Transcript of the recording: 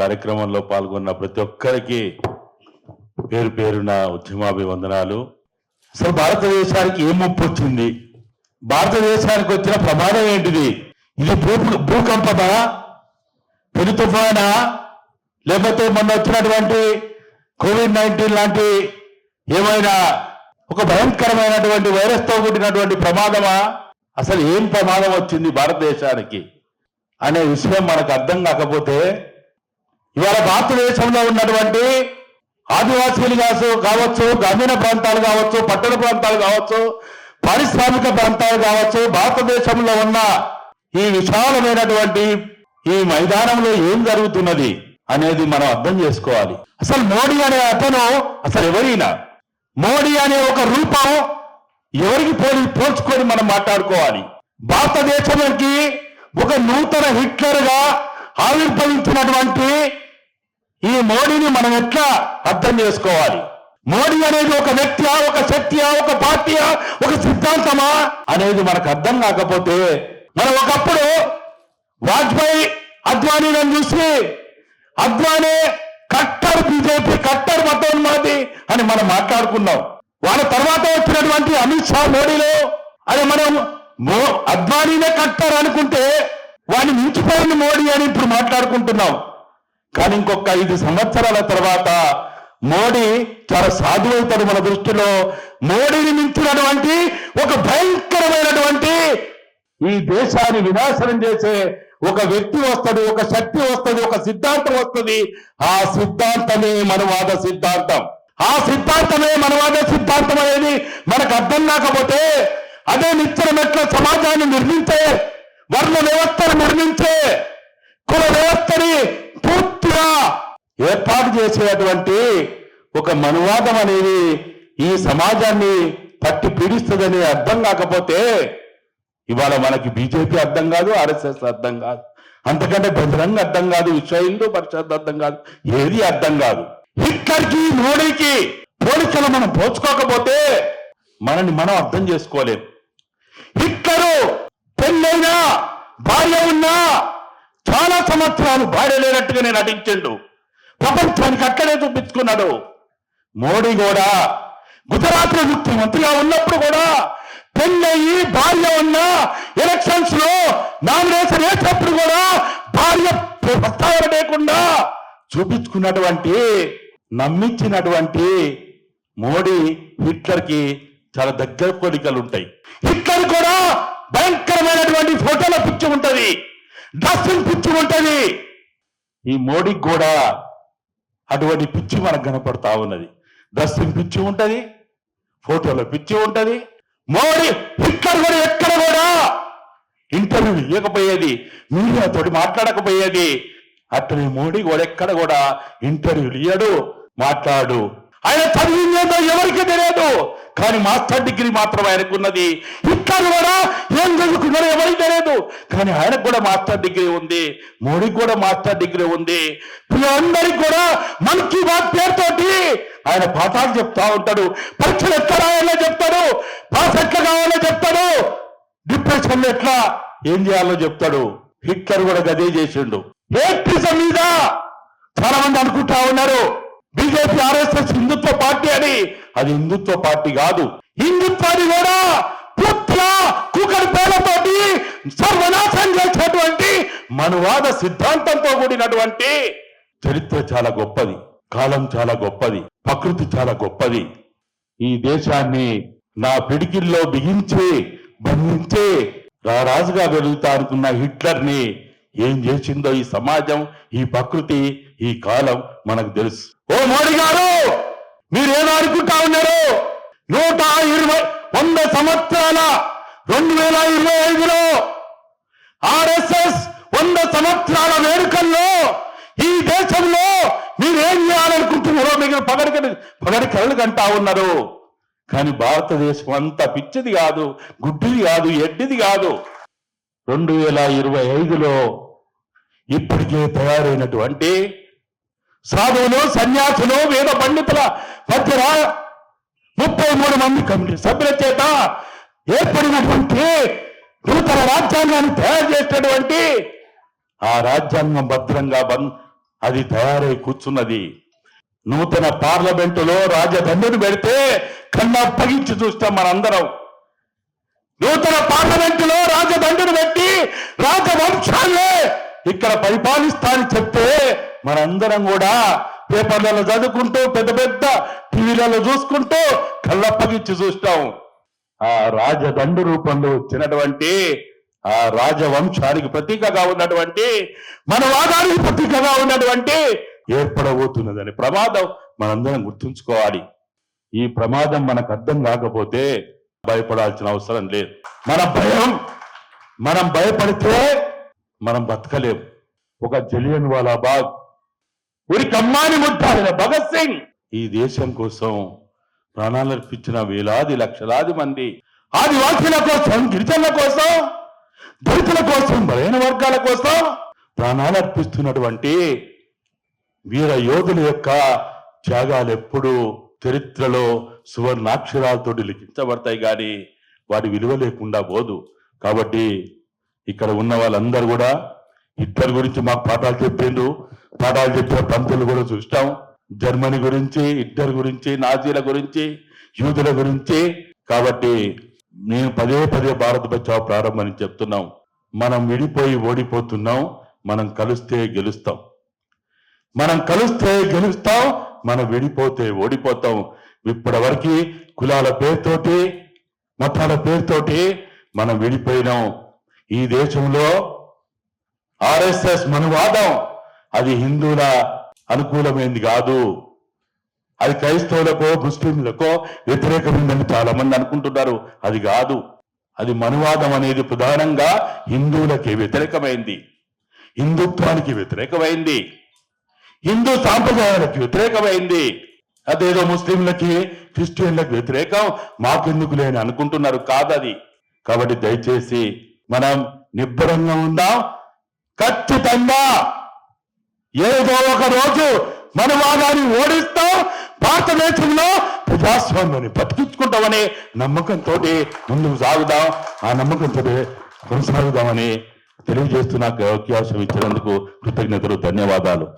కార్యక్రమంలో పాల్గొన్న ప్రతి ఒక్కరికి పేరు పేరున ఉద్యమాభివందనాలు. అసలు భారతదేశానికి ఏం ముప్పు వచ్చింది? భారతదేశానికి వచ్చిన ప్రమాదం ఏంటిది? ఇది భూ భూకంపమా? పెను తుఫానా? లేకపోతే మొన్న వచ్చినటువంటి కోవిడ్ నైన్టీన్ లాంటి ఏమైనా ఒక భయంకరమైనటువంటి వైరస్తో కూడినటువంటి ప్రమాదమా? అసలు ఏం ప్రమాదం వచ్చింది భారతదేశానికి? అనే విషయం మనకు అర్థం కాకపోతే ఇవాళ భారతదేశంలో ఉన్నటువంటి ఆదివాసీలు కాసు కావచ్చు గ్రామీణ ప్రాంతాలు కావచ్చు పట్టణ ప్రాంతాలు కావచ్చు పారిశ్రామిక ప్రాంతాలు కావచ్చు భారతదేశంలో ఉన్న ఈ విశాలమైనటువంటి ఈ మైదానంలో ఏం జరుగుతున్నది అనేది మనం అర్థం చేసుకోవాలి. అసలు మోడీ అనే అతను అసలు ఎవరైనా? మోడీ అనే ఒక రూపం ఎవరికి పోలి పోల్చుకొని మనం మాట్లాడుకోవాలి? భారతదేశానికి ఒక నూతన హిట్లర్గా ఆవిర్భవించినటువంటి ఈ మోడీని మనం ఎట్లా అర్థం చేసుకోవాలి? మోడీ అనేది ఒక వ్యక్తియా ఒక శక్తియా ఒక పార్టీయా ఒక సిద్ధాంతమా అనేది మనకు అర్థం కాకపోతే మనం ఒకప్పుడు వాజ్పేయి అద్వానీలను చూసి అద్వానీ కట్టర్ బీజేపీ కట్టర్ మతోన్మాది అని మనం మాట్లాడుకున్నాం. వాళ్ళ తర్వాత వచ్చినటువంటి అమిత్ షా మోడీలో అది మనం మో అద్వానీనే కట్టర్ అనుకుంటే వాడిని మించిపోయిన మోడీ అని ఇప్పుడు మాట్లాడుకుంటున్నాం. కానీ ఇంకొక ఐదు సంవత్సరాల తర్వాత మోడీ చాలా సాధువవుతాడు మన దృష్టిలో మోడీని మించినటువంటి ఒక భయంకరమైనటువంటి ఈ దేశాన్ని వినాశనం చేసే ఒక వ్యక్తి వస్తుంది ఒక శక్తి వస్తుంది ఒక సిద్ధాంతం వస్తుంది. ఆ సిద్ధాంతమే మనవాద సిద్ధాంతం. ఆ సిద్ధాంతమే మనవాద సిద్ధాంతం అనేది మనకు అర్థం కాకపోతే అదే నిచ్చిన మెట్ల సమాజాన్ని నిర్మించే వర్ణ వ్యవస్థను నిర్మించే కుల వ్యవస్థని పూర్తిగా ఏర్పాటు చేసేటువంటి ఒక మనువాదం అనేది ఈ సమాజాన్ని పట్టి పీడిస్తుందని అర్థం కాకపోతే ఇవాళ మనకి బీజేపీ అర్థం కాదు ఆర్ఎస్ఎస్ అర్థం కాదు. అంతకంటే బజరంగ అర్థం కాదు విశ్వ హిందూ పరిషత్ అర్థం కాదు ఏది అర్థం కాదు. హిట్లర్కి మోడీకి పోలికలు మనం పోల్చుకోకపోతే మనని మనం అర్థం చేసుకోలేము హిట్లరు పెళ్ళైనా భార్య ఉన్నా చాలా సంవత్సరాలు భార్య లేనట్టుగానే నటించిండు. ప్రపంచానికి అక్కడే చూపించుకున్నాడు. మోడీ కూడా గుజరాత్లో ముఖ్యమంత్రిగా ఉన్నప్పుడు కూడా పెళ్ళయి భార్య ఉన్న ఎలక్షన్స్లో నామినేషన్ వేసినప్పుడు కూడా భార్య ప్రస్తావన లేకుండా చూపించుకున్నటువంటి నమ్మించినటువంటి మోడీ హిట్లర్కి చాలా దగ్గర పోలికలు ఉంటాయి హిట్లర్ కూడా భయంకరమైనటువంటి ఫోటోల పిచ్చి ఉంటుంది. డ్రెస్సింగ్ పిచ్చి ఉంటుంది. ఈ మోడీకి కూడా అటువంటి పిచ్చి మనకు కనపడతా ఉన్నది. డ్రెస్సింగ్ పిచ్చి ఉంటుంది. ఫోటోలో పిచ్చి ఉంటుంది. మోడీ హిట్లర్ కూడా ఎక్కడ కూడా ఇంటర్వ్యూ ఇవ్వకపోయేది మీడియాతోటి మాట్లాడకపోయేది. అతని మోడీ కూడా ఎక్కడ కూడా ఇంటర్వ్యూలు ఇయ్యడు మాట్లాడు. ఆయన చదివిందేదో ఎవరికి తెలియదు. కానీ మాస్టర్ డిగ్రీ మాత్రం ఆయనకు ఉన్నది హిట్లర్ కూడా ఏం చదువుకున్నారో ఎవరికి తెలియదు కానీ ఆయనకు కూడా మాస్టర్ డిగ్రీ ఉంది. మోడీకి కూడా మాస్టర్ డిగ్రీ ఉంది. అందరికి కూడా మన్ కీ బాత్ పేరుతోటి ఆయన పాఠాలు చెప్తా ఉంటాడు. పరీక్షలు ఎట్లా రాయాలో చెప్తాడు. పాస్ ఎట్లా కావాలో చెప్తాడు. డిప్రెషన్ ఎట్లా ఏం చేయాలో చెప్తాడు. హిట్లర్ కూడా గదే చేసిండు. ఏపీసం మీద చాలా మంది అనుకుంటా ఉన్నారు. బీజేపీ ఆర్ఎస్ఎస్ హిందుత్వ పార్టీ అని అది హిందుత్వ పార్టీ కాదు. హిందుత్వాన్ని కూడా పూర్తిగా కుక్కడి సర్వనాశనం చేసినటువంటి మనువాద సిద్ధాంతంతో కూడినటువంటి చరిత్ర చాలా గొప్పది కాలం చాలా గొప్పది ప్రకృతి చాలా గొప్పది. ఈ దేశాన్ని నా పిడికిల్లో బిగించి బంధించి రారాజుగా వెలుగుతా అనుకున్న హిట్లర్ని ఏం చేసిందో ఈ సమాజం ఈ ప్రకృతి ఈ కాలం మనకు తెలుసు. ఓ మోడీ గారు! మీరేమో అనుకుంటా ఉన్నారు? నూట ఇరవై వంద సంవత్సరాల రెండు వేల ఇరవై ఐదులో ఆర్ఎస్ఎస్ వంద సంవత్సరాల వేడుకల్లో ఈ దేశంలో మీరేం చేయాలనుకుంటున్నారో మీకు పగడి పగడి కళ్ళు కంటా ఉన్నారు. కానీ భారతదేశం అంత పిచ్చిది కాదు గుడ్డిది కాదు ఎడ్డిది కాదు. రెండు వేల ఇరవై ఐదులో ఇప్పటికే తయారైనటువంటి సాధువులు సన్యాసులు వేద పండితుల మధ్య ముప్పై మూడు మంది కమిటీ సభ్యుల చేత ఏర్పడినటువంటి నూతన రాజ్యాంగాన్ని తయారు చేసినటువంటి ఆ రాజ్యాంగం భద్రంగా అది తయారై కూర్చున్నది. నూతన పార్లమెంటులో రాజదండును పెడితే కన్నప్పగించి చూస్తాం మనందరం. నూతన పార్లమెంటులో రాజదండును పెట్టి రాజవంశాలే ఇక్కడ పరిపాలిస్తా అని మనందరం కూడా పేపర్లలో చదువుకుంటూ పెద్ద పెద్ద టీవీలలో చూసుకుంటూ కళ్ళప్పగించి చూస్తాం. ఆ రాజదండు రూపంలో వచ్చినటువంటి ఆ రాజవంశానికి ప్రతీకగా ఉన్నటువంటి మన వాదానికి ప్రతీకగా ఉన్నటువంటి ఏర్పడబోతున్నదని ప్రమాదం మనందరం గుర్తుంచుకోవాలి. ఈ ప్రమాదం మనకు అర్థం కాకపోతే భయపడాల్సిన అవసరం లేదు. మన భయం మనం భయపడితే మనం బతకలేం. ఒక జలియన్ వాలా బాగ్ ఉరి కమ్మాని భగత్ సింగ్ ఈ దేశం కోసం ప్రాణాలు అర్పించిన వేలాది లక్షలాది మంది ఆదివాసీల కోసం గిరిజనుల కోసం దళితుల కోసం బలైన వర్గాల కోసం ప్రాణాలు అర్పిస్తున్నటువంటి వీర యోధుల యొక్క త్యాగాలు ఎప్పుడు చరిత్రలో సువర్ణాక్షరాలతో లిఖించబడతాయి కానీ వాటి విలువ లేకుండా పోదు కాబట్టి ఇక్కడ ఉన్న వాళ్ళందరూ కూడా హిట్లర్ గురించి మాకు పాఠాలు చెప్పిండ్రు పాఠాలు చెప్పిన పంతులు కూడా చూస్తాం. జర్మనీ గురించి ఇద్దరు గురించి నాజీల గురించి యూదుల గురించి. కాబట్టి నేను పదే పదే భారత బచావ్ ప్రారంభం అని చెప్తున్నాం. మనం విడిపోయి ఓడిపోతున్నాం. మనం కలిస్తే గెలుస్తాం. మనం కలిస్తే గెలుస్తాం. మనం విడిపోతే ఓడిపోతాం. ఇప్పటివరకు కులాల పేరుతోటి మతాల పేరుతోటి మనం విడిపోయినాం. ఈ దేశంలో ఆర్ఎస్ఎస్ మనువాదం. అది హిందువుల అనుకూలమైంది కాదు. అది క్రైస్తవులకో ముస్లింలకో వ్యతిరేకమైందని చాలా మంది అనుకుంటున్నారు. అది కాదు. అది మనువాదం అనేది ప్రధానంగా హిందువులకి వ్యతిరేకమైంది. హిందుత్వానికి వ్యతిరేకమైంది. హిందూ సాంప్రదాయాలకు వ్యతిరేకమైంది. అదేదో ముస్లింలకి క్రిస్టియన్లకు వ్యతిరేకం మాకెందుకు లేని అనుకుంటున్నారు? కాదది. కాబట్టి దయచేసి మనం నిబ్బరంగా ఉందాం. ఖచ్చితంగా ఏదో ఒక రోజు మన వాదాన్ని ఓడిస్తాం భారతదేశంలో ప్రజాస్వామ్యాన్ని బతికించుకుంటామనే నమ్మకంతో ముందుకు సాగుదాం. ఆ నమ్మకంతో కొనసాగుదామని తెలియజేస్తూ నాకు అవకాశం ఇచ్చినందుకు కృతజ్ఞతలు ధన్యవాదాలు.